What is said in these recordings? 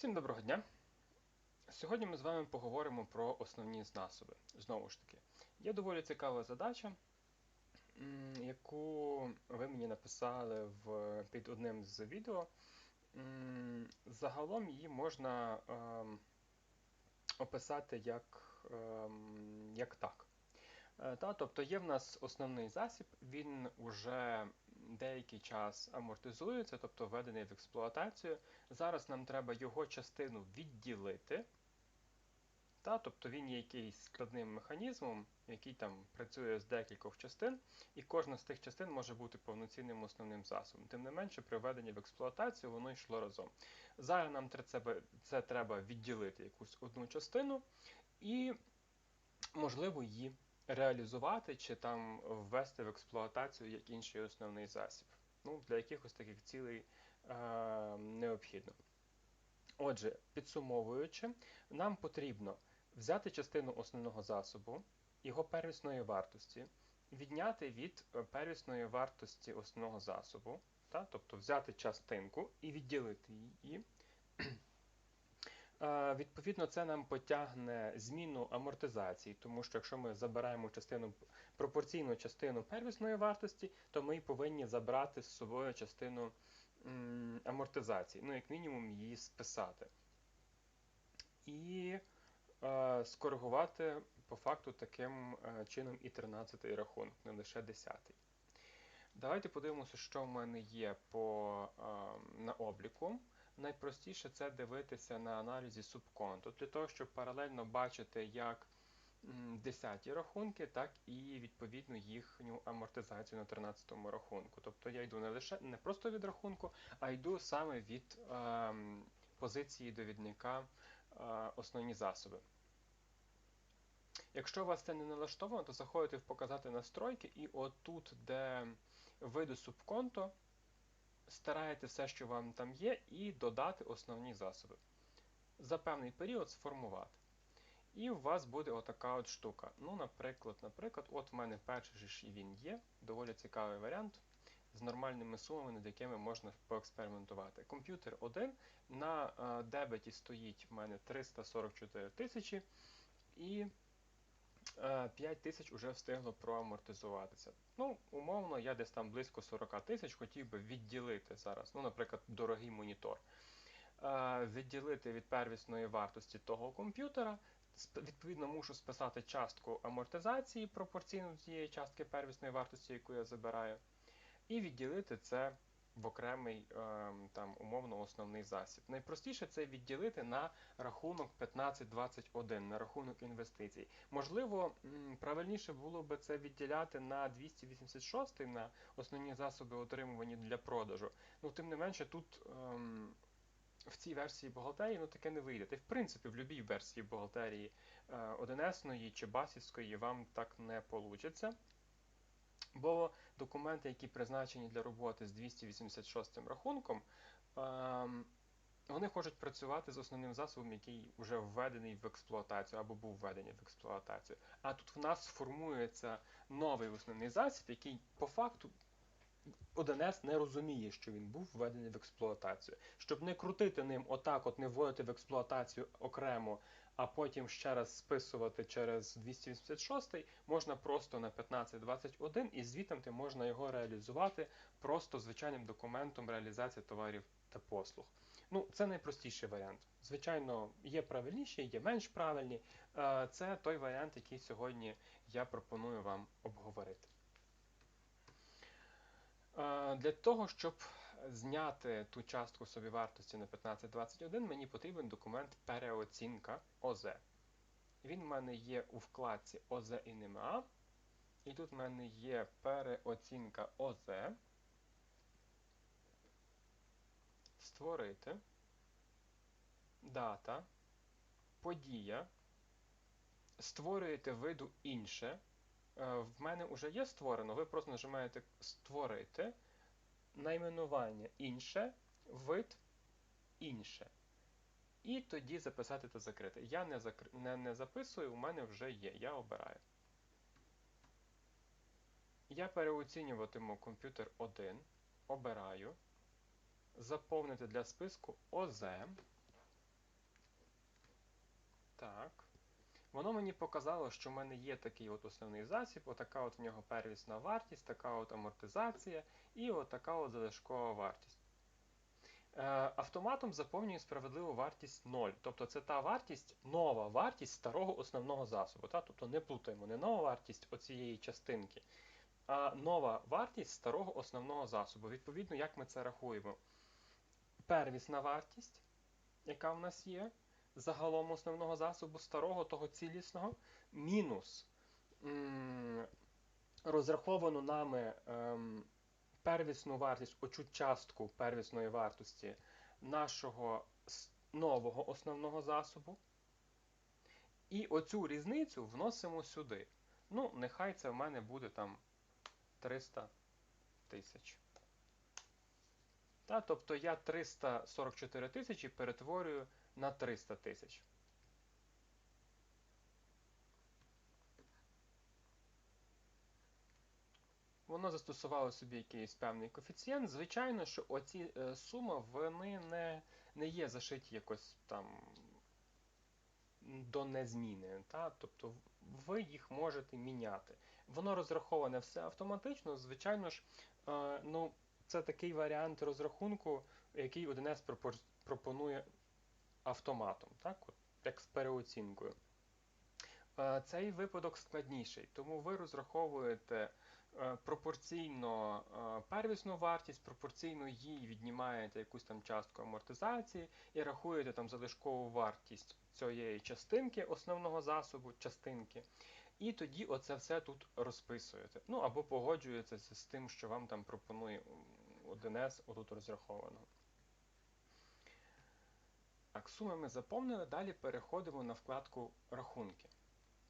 Всім доброго дня! Сьогодні ми з вами поговоримо про основні засоби. Знову ж таки, є доволі цікава задача, яку ви мені написали в, під одним з відео. Загалом її можна ем, описати як, ем, як так. Е, Та, тобто є в нас основний засіб, він уже деякий час амортизується, тобто введений в експлуатацію. Зараз нам треба його частину відділити. Та, тобто він є якийсь складним механізмом, який там працює з декількох частин, і кожна з тих частин може бути повноцінним основним засобом. Тим не менше, при введенні в експлуатацію воно йшло разом. Зараз нам це, треба відділити якусь одну частину і, можливо, її реалізувати чи там ввести в експлуатацію як інший основний засіб. Ну, Для якихось таких цілей е, необхідно. Отже, підсумовуючи, нам потрібно взяти частину основного засобу, його первісної вартості, відняти від е, первісної вартості основного засобу, та, тобто взяти частинку і відділити її. Відповідно, це нам потягне зміну амортизації, тому що якщо ми забираємо частину пропорційну частину первісної вартості, то ми повинні забрати з собою частину амортизації, ну, як мінімум, її списати. І е, скоригувати по факту таким е, чином і 13 й рахунок, не лише 10. й Давайте подивимося, що в мене є по, е, на обліку найпростіше це дивитися на аналізі субконту, для того, щоб паралельно бачити як десяті рахунки, так і відповідно їхню амортизацію на 13 му рахунку. Тобто я йду не лише не просто від рахунку, а йду саме від е, позиції довідника е, основні засоби. Якщо у вас це не налаштовано, то заходите в показати настройки, і отут, де види субконто, стараєте все, що вам там є, і додати основні засоби. За певний період сформувати. І у вас буде отака от штука. Ну, Наприклад, наприклад, от в мене перший ж він є, доволі цікавий варіант з нормальними сумами, над якими можна поекспериментувати. Комп'ютер 1 на дебеті стоїть в мене 344 тисячі, і 5 е, тисяч вже встигло проамортизуватися. Ну, умовно, я десь там близько 40 тисяч хотів би відділити зараз, ну, наприклад, дорогий монітор. Е, відділити від первісної вартості того комп'ютера. Відповідно, мушу списати частку амортизації пропорційно цієї частки первісної вартості, яку я забираю, і відділити це в окремий ем, там умовно основний засіб. Найпростіше це відділити на рахунок 1521, на рахунок інвестицій. Можливо, правильніше було би це відділяти на 286 на основні засоби, отримувані для продажу. Ну, Тим не менше, тут. Ем, в цій версії бухгалтерії ну, таке не вийде. Та в принципі в будь-якій версії бухгалтерії 1С е, чи басівської вам так не вийде. Бо документи, які призначені для роботи з 286 рахунком, ем, вони хочуть працювати з основним засобом, який вже введений в експлуатацію або був введений в експлуатацію. А тут в нас формується новий основний засіб, який по факту 1С не розуміє, що він був введений в експлуатацію. Щоб не крутити ним, отак, от не вводити в експлуатацію окремо, а потім ще раз списувати через 286, можна просто на 1521 і звітом можна його реалізувати просто звичайним документом реалізації товарів та послуг. Ну, Це найпростіший варіант. Звичайно, є правильніші, є менш правильні. Е, це той варіант, який сьогодні я пропоную вам обговорити. Е, для того, щоб зняти ту частку собівартості на 1521, мені потрібен документ переоцінка ОЗ. Він в мене є у вкладці ОЗ і НМА. І тут в мене є переоцінка ОЗ. Створити. Дата. Подія. Створюєте виду інше. Е, в мене вже є створено, ви просто нажимаєте Створити, найменування інше, вид інше. І тоді записати та закрити. Я не, закр... не, не записую, у мене вже є. Я обираю. Я переоцінюватиму комп'ютер 1. Обираю. Заповнити для списку ОЗ. Так. Воно мені показало, що в мене є такий от основний засіб, отака от в нього первісна вартість, така от амортизація і отака от залишкова вартість. Е, автоматом заповнює справедливу вартість 0. Тобто це та вартість, нова вартість старого основного засобу. Та? Тобто не плутаємо, не нова вартість оцієї частинки, а нова вартість старого основного засобу. Відповідно, як ми це рахуємо? Первісна вартість, яка в нас є, загалом основного засобу старого, того цілісного, мінус м розраховану нами. Ем, первісну вартість, оцю частку первісної вартості нашого нового основного засобу. І оцю різницю вносимо сюди. Ну, нехай це в мене буде там 300 тисяч. Тобто я 344 тисячі перетворюю на 300 тисяч. Воно застосувало собі якийсь певний коефіцієнт. Звичайно, що оці е, суми вони не не є зашиті якось там до незміни. Та? Тобто ви їх можете міняти. Воно розраховане все автоматично. Звичайно ж, е, ну, це такий варіант розрахунку, який 1С пропонує автоматом, так? От, як з переоцінкою. Е, цей випадок складніший, тому ви розраховуєте. Е, пропорційно е, первісну вартість, пропорційно їй віднімаєте якусь там частку амортизації і рахуєте там залишкову вартість цієї частинки основного засобу, частинки. І тоді оце все тут розписуєте. Ну або погоджуєтеся з тим, що вам там пропонує 1С отут розраховано. Так, суми ми заповнили, далі переходимо на вкладку рахунки.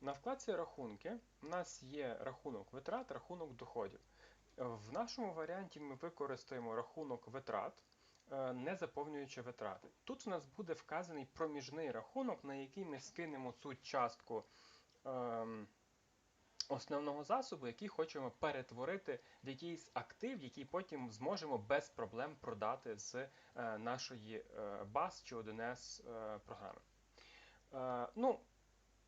На вкладці рахунки у нас є рахунок витрат, рахунок доходів. В нашому варіанті ми використаємо рахунок витрат, е, не заповнюючи витрати. Тут у нас буде вказаний проміжний рахунок, на який ми скинемо цю частку ем, основного засобу, який хочемо перетворити в якийсь актив, який потім зможемо без проблем продати з е, нашої е, баз чи 1С програми. Ну,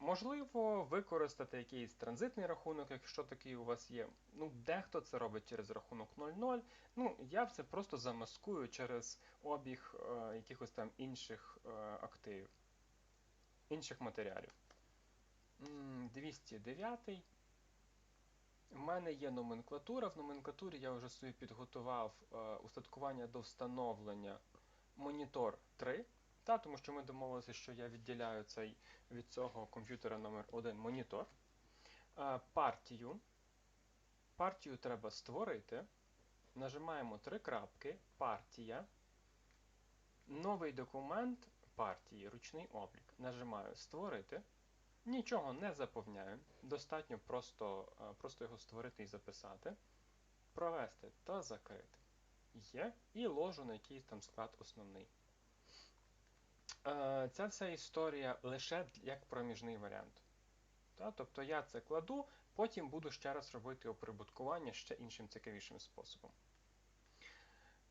Можливо, використати якийсь транзитний рахунок, якщо такий у вас є. Ну, Дехто це робить через рахунок 0,0. Ну, Я це просто замаскую через обіг е, якихось там інших е, активів, інших матеріалів. 209. У мене є номенклатура. В номенклатурі я вже собі підготував е, устаткування до встановлення монітор 3. Та, тому що ми домовилися, що я відділяю цей від цього комп'ютера номер 1 монітор. Партію. Партію треба створити. Нажимаємо три крапки, партія. Новий документ партії, ручний облік. Нажимаю Створити. Нічого не заповняю. Достатньо просто просто його створити і записати. Провести та закрити. Є. І ложу на якийсь там склад основний. Е, ця вся історія лише як проміжний варіант. Тобто я це кладу, потім буду ще раз робити оприбуткування ще іншим цікавішим способом.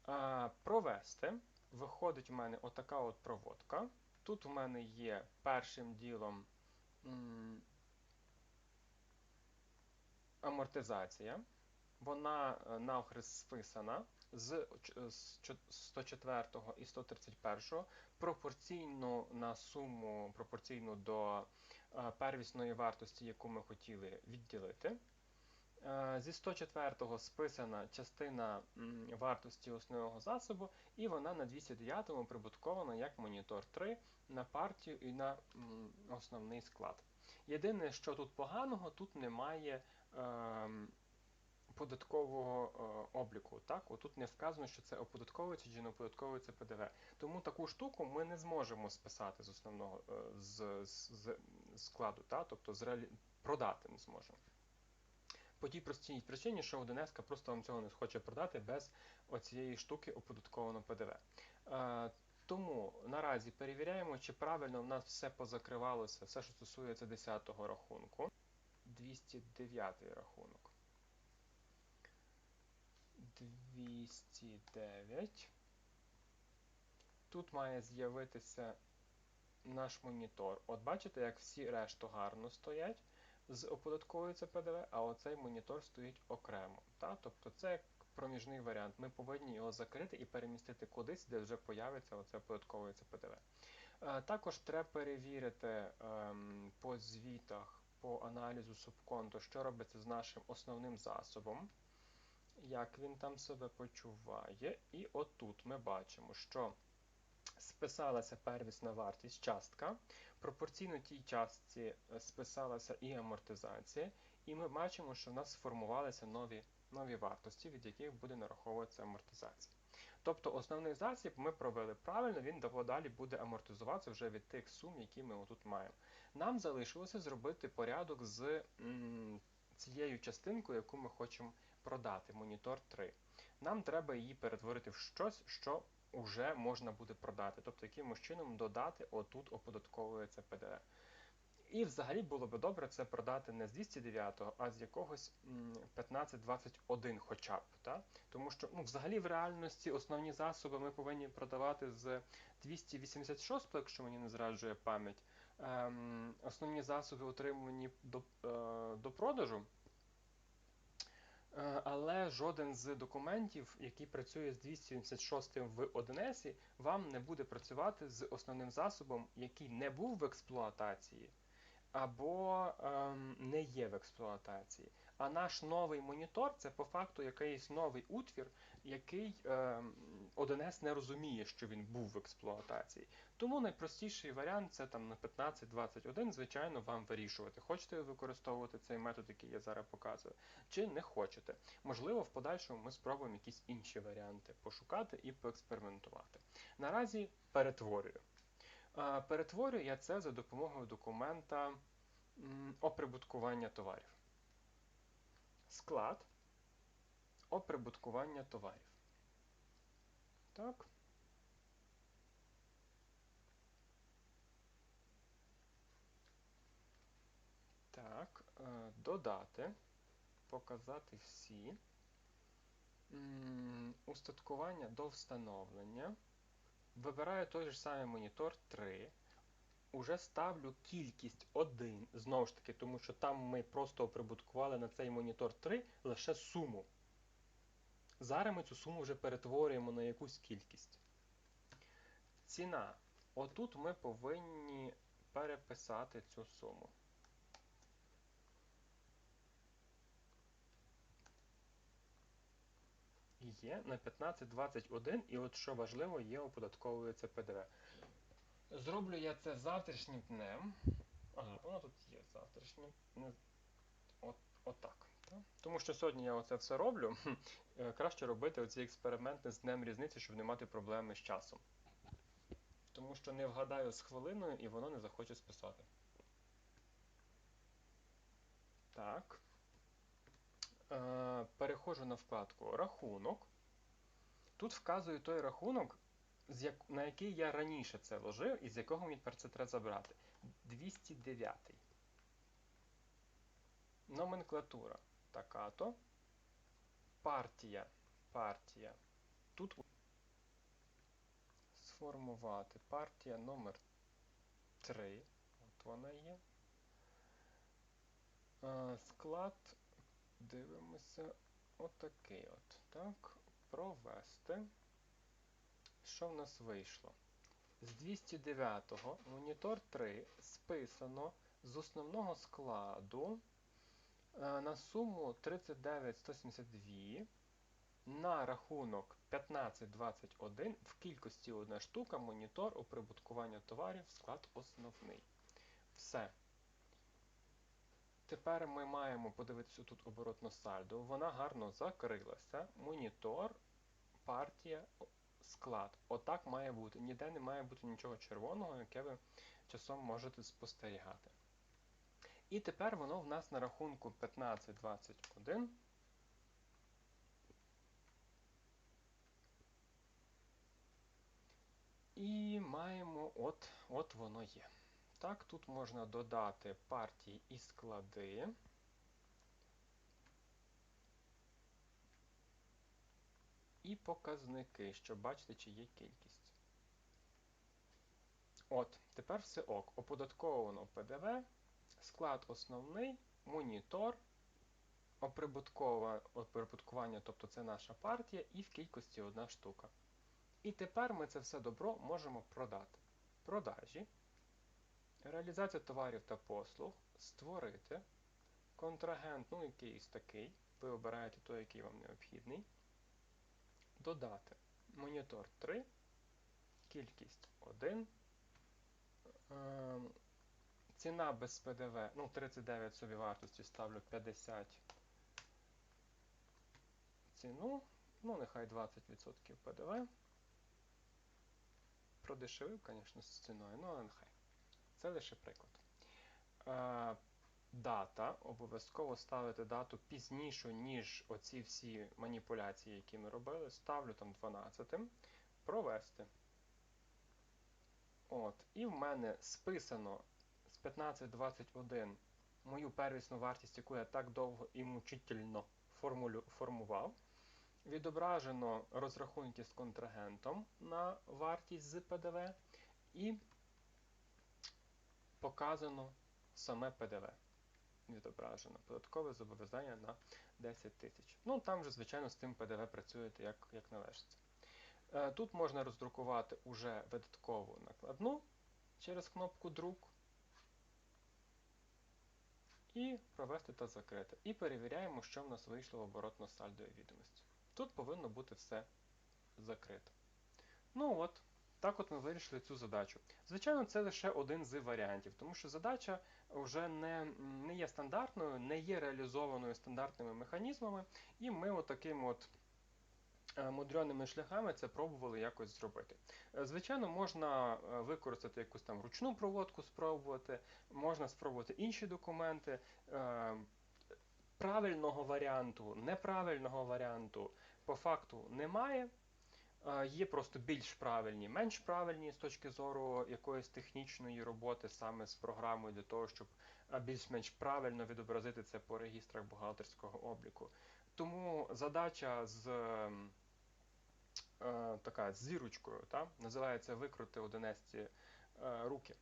Е, провести. Виходить у мене отака от проводка. Тут у мене є першим ділом амортизація. Вона е, навхрест списана з 104 і 131 пропорційно на суму пропорційну до е, первісної вартості, яку ми хотіли відділити. Е, зі 104 го списана частина вартості основного засобу, і вона на 209 прибуткована як монітор 3 на партію і на основний склад. Єдине, що тут поганого, тут немає. Е податкового е, обліку. Отут не вказано, що це оподатковується чи не оподатковується ПДВ. Тому таку штуку ми не зможемо списати з основного е, складу, тобто продати не зможемо. По тій простій причині, що ОДНС просто вам цього не хоче продати без оцієї штуки оподатковано ПДВ. Е, тому наразі перевіряємо, чи правильно в нас все позакривалося, все, що стосується 10-го рахунку. 209 рахунок. 209. Тут має з'явитися наш монітор. От бачите, як всі решту гарно стоять, з оподатковується ПДВ, а оцей монітор стоїть окремо. Та? Тобто це проміжний варіант. Ми повинні його закрити і перемістити кудись, де вже появиться оце оподатковується ПДВ. Е, також треба перевірити ем, по звітах, по аналізу субконту, що робиться з нашим основним засобом, як він там себе почуває. І отут ми бачимо, що списалася первісна вартість частка, пропорційно тій частці е, списалася і амортизація, і ми бачимо, що в нас сформувалися нові, нові вартості, від яких буде нараховуватися амортизація. Тобто основний засіб ми провели правильно, він далі буде амортизуватися вже від тих сум, які ми отут маємо. Нам залишилося зробити порядок з цією частинкою, яку ми хочемо продати, монітор 3. Нам треба її перетворити в щось, що вже можна буде продати. Тобто, якимось чином додати, отут оподатковується ПДВ. І взагалі було би добре це продати не з 209, а з якогось 1521 хоча б. Та? Тому що ну, взагалі в реальності основні засоби ми повинні продавати з 286, якщо мені не зраджує пам'ять. Ем, Основні засоби отримані до, е, до продажу. Е, але жоден з документів, який працює з 276 в 1 вам не буде працювати з основним засобом, який не був в експлуатації або ем, не є в експлуатації. А наш новий монітор це по факту якийсь новий утвір, який ем, 1С не розуміє, що він був в експлуатації. Тому найпростіший варіант це там на 15-21, звичайно, вам вирішувати. Хочете ви використовувати цей метод, який я зараз показую, чи не хочете. Можливо, в подальшому ми спробуємо якісь інші варіанти пошукати і поекспериментувати. Наразі перетворюю. Перетворюю я це за допомогою документа оприбуткування товарів. Склад оприбуткування товарів. Так. Так, е, додати, показати всі. Устаткування до встановлення. Вибираю той же самий монітор 3. Уже ставлю кількість 1, знову ж таки, тому що там ми просто оприбуткували на цей монітор 3 лише суму. Зараз ми цю суму вже перетворюємо на якусь кількість. Ціна. Отут ми повинні переписати цю суму. Є на 1521, і от що важливо, є оподатковується ПДВ. Зроблю я це завтрашнім днем. Ага, воно тут є завтрашнім. От, Отак. Тому що сьогодні я оце все роблю. Е, краще робити оці експерименти з днем різниці, щоб не мати проблеми з часом. Тому що не вгадаю з хвилиною і воно не захоче списати. Так. Е, переходжу на вкладку Рахунок. Тут вказую той рахунок, на який я раніше це ложив і з якого мені тепер це треба забрати. 209. Номенклатура. Така-то. Партія. Партія. Тут сформувати партія номер 3. От вона є. Е, склад. Дивимося. Отакий от. Так. Провести. Що в нас вийшло? З 209-го монітор 3 списано з основного складу на суму 39172 на рахунок 1521 в кількості одна штука монітор оприбуткування товарів склад основний. Все. Тепер ми маємо подивитися тут оборотно сальдо. Вона гарно закрилася. Монітор, партія, склад. Отак має бути. Ніде не має бути нічого червоного, яке ви часом можете спостерігати. І тепер воно в нас на рахунку 1521. І маємо, от, от воно є. Так, тут можна додати партії і склади. І показники, щоб бачити, чи є кількість. От, тепер все ок. Оподатковано ПДВ, склад основний, монітор, оприбуткування, тобто це наша партія, і в кількості одна штука. І тепер ми це все добро можемо продати. Продажі, реалізація товарів та послуг, створити, контрагент, ну якийсь такий, ви обираєте той, який вам необхідний, додати монітор 3, кількість 1. Ціна без ПДВ, ну 39 собі вартості ставлю 50 ціну, ну нехай 20% ПДВ. Продешевив, звісно, з ціною, ну але нехай. Це лише приклад. Е, дата, обов'язково ставити дату пізнішу, ніж оці всі маніпуляції, які ми робили. Ставлю там 12. Провести. От, І в мене списано з 1521 мою первісну вартість, яку я так довго і мучительно формулю, формував. Відображено розрахунки з контрагентом на вартість з ПДВ, і показано саме ПДВ. Відображено податкове зобов'язання на 10 тисяч. Ну, там вже, звичайно, з тим ПДВ працюєте як як належиться. Е, тут можна роздрукувати уже видаткову накладну через кнопку Друк. І провести та закрити. І перевіряємо, що в нас вийшло в оборотно-сальдовій відомості. Тут повинно бути все закрито. Ну от, так от ми вирішили цю задачу. Звичайно, це лише один з варіантів, тому що задача вже не не є стандартною, не є реалізованою стандартними механізмами, і ми от Е, мудреними шляхами це пробували якось зробити. Е, звичайно, можна е, використати якусь там ручну проводку, спробувати, можна спробувати інші документи. Правильного варіанту, неправильного варіанту по факту немає. Є просто більш правильні, менш правильні з точки зору якоїсь технічної роботи саме з програмою для того, щоб більш-менш правильно відобразити це по регістрах бухгалтерського обліку. Тому задача з Е, така зірочкою, та? називається Викрути одинесті е, руки.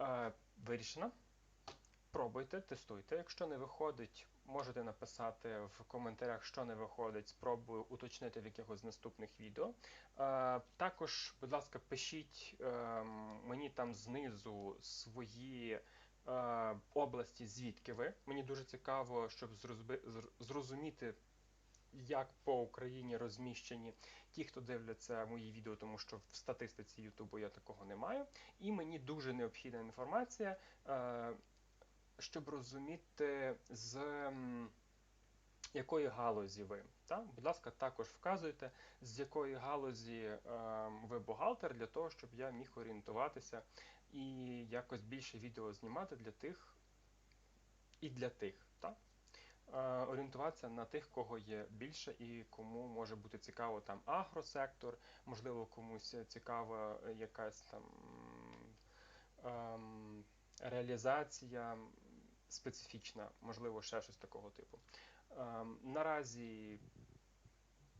Е, вирішено. Пробуйте, тестуйте. Якщо не виходить, можете написати в коментарях, що не виходить, спробую уточнити в якихось наступних відео. Також, будь ласка, пишіть мені там знизу свої області, звідки ви. Мені дуже цікаво, щоб зрозуміти як по Україні розміщені ті, хто дивляться мої відео, тому що в статистиці Ютубу я такого не маю. І мені дуже необхідна інформація, е, щоб розуміти, з якої галузі ви. Так? Будь ласка, також вказуйте, з якої галузі е, ви бухгалтер, для того, щоб я міг орієнтуватися і якось більше відео знімати для тих і для тих. Так? орієнтуватися на тих, кого є більше і кому може бути цікаво там агросектор, можливо, комусь цікава якась там ем, реалізація специфічна, можливо, ще щось такого типу. Ем, наразі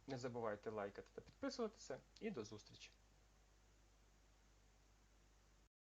не забувайте лайкати та підписуватися, і до зустрічі!